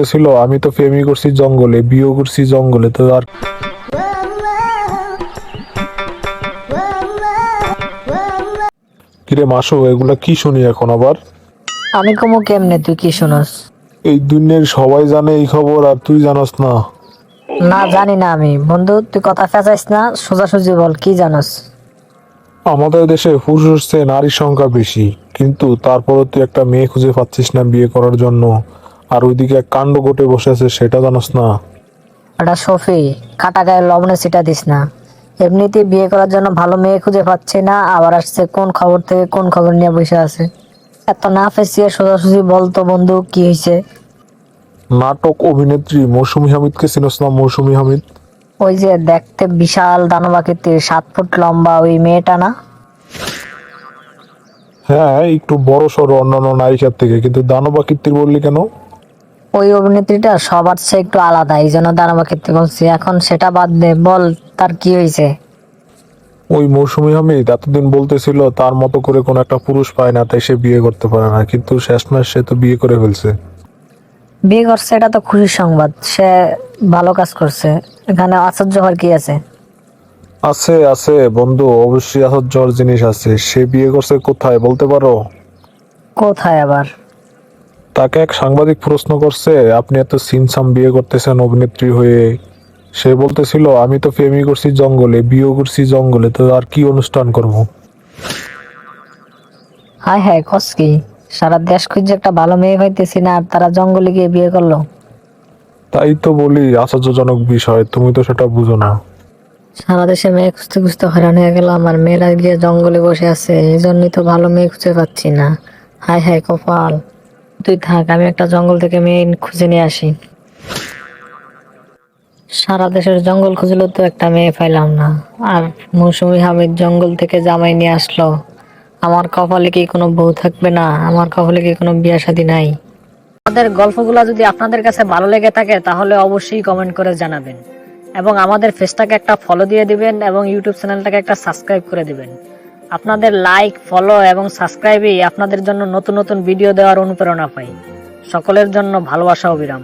বলতেছিল আমি তো প্রেমই করছি জঙ্গলে বিয়ে করছি জঙ্গলে তো আর কিরে মাসো এগুলা কি শুনি এখন আবার? আমি কমু কেমনে তুই কি শুনস? এই দুনিয়ার সবাই জানে এই খবর আর তুই জানাস না। না জানি না আমি। বন্ধু তুই কথা ফেঁচাইস না সোজাসুজি বল কি জানস? আমাদের দেশে পুরুষের চেয়ে নারীর সংখ্যা বেশি কিন্তু তারপরও তুই একটা মেয়ে খুঁজে পাচ্ছিস না বিয়ে করার জন্য। আর ওইদিকে এক কাণ্ড ঘটে বসে আছে সেটা জানাস না। এটা সফি কাটা গায়ে লবণে সিটা দিস না। এমনিতে বিয়ে করার জন্য ভালো মেয়ে খুঁজে পাচ্ছি না আবার আসছে কোন খবর থেকে কোন খবর নিয়ে বসে আছে। এত না ফেসিয়ে সোজাসুজি বলতো বন্ধু কি হয়েছে নাটক অভিনেত্রী মৌসুমী হামিদকে চিনস না মৌসুমী হামিদ? ওই যে দেখতে বিশাল দানবাকৃতির সাত ফুট লম্বা ওই মেয়েটা না? হ্যাঁ একটু বড় সড়ো অন্যান্য নায়িকার থেকে কিন্তু দানবাকৃতির বললি কেন? ওই অভিনেত্রীটা সবার চেয়ে একটু আলাদা এই জন্য দানবাকৃতি বলছি এখন সেটা বাদ দে বল তার কি হয়েছে? ওই মৌসুমী হামিদ এতদিন বলতেছিল তার মতো করে কোনো একটা পুরুষ পায় না তাই সে বিয়ে করতে পারে না। কিন্তু শেষমেশ সে তো বিয়ে করে ফেলছে। বিয়ে করছে এটা তো খুশির সংবাদ। সে ভালো কাজ করছে। এখানে আশ্চর্য হওয়ার কি আছে? আছে আছে বন্ধু অবশ্যই আশ্চর্যর জিনিস আছে। সে বিয়ে করছে কোথায় বলতে পারো? কোথায় আবার? তাকে এক সাংবাদিক প্রশ্ন করছে আপনি এত সিনসাম বিয়ে করতেছেন অভিনেত্রী হয়ে। সে বলতেছিল আমি তো প্রেমই করছি জঙ্গলে বিয়ে করছি জঙ্গলে তো আর কি অনুষ্ঠান করব? হায় হায় কস কি? সারা দেশ খুঁজে একটা ভালো মেয়ে পাইতেছি না আর তারা জঙ্গলে গিয়ে বিয়ে করল? তাই তো বলি আশ্চর্যজনক বিষয় তুমি তো সেটা বুঝো না। সারা দেশে মেয়ে খুঁজতে খুঁজতে হয়রান হয়ে গেলাম আর মেয়েরা গিয়ে জঙ্গলে বসে আছে এই জন্যই তো ভালো মেয়ে খুঁজে পাচ্ছি না। হায় হায় কপাল। তুই থাক, আমি একটা জঙ্গল থেকে মেয়ে খুঁজে নিয়ে আসি। সারা দেশের জঙ্গল খুঁজলেও তো একটা মেয়ে পাইলাম না। আর মৌসুমি হামিদ জঙ্গল থেকে জামাই নিয়ে আসলো। আমার কপালে কি কোনো বউ থাকবে না? আমার কপালে কি কোনো বিয়ে শাদী নাই? আমাদের গল্পগুলো যদি আপনাদের কাছে ভালো লেগে থাকে, তাহলে অবশ্যই কমেন্ট করে জানাবেন। এবং আমাদের ফেসটাকে একটা ফলো দিয়ে দিবেন এবং ইউটিউব চ্যানেলটাকে একটা সাবস্ক্রাইব করে দিবেন। আপনাদের লাইক ফলো এবং সাবস্ক্রাইবই আপনাদের জন্য নতুন নতুন ভিডিও দেওয়ার অনুপ্রেরণা পাই সকলের জন্য ভালোবাসা অবিরাম।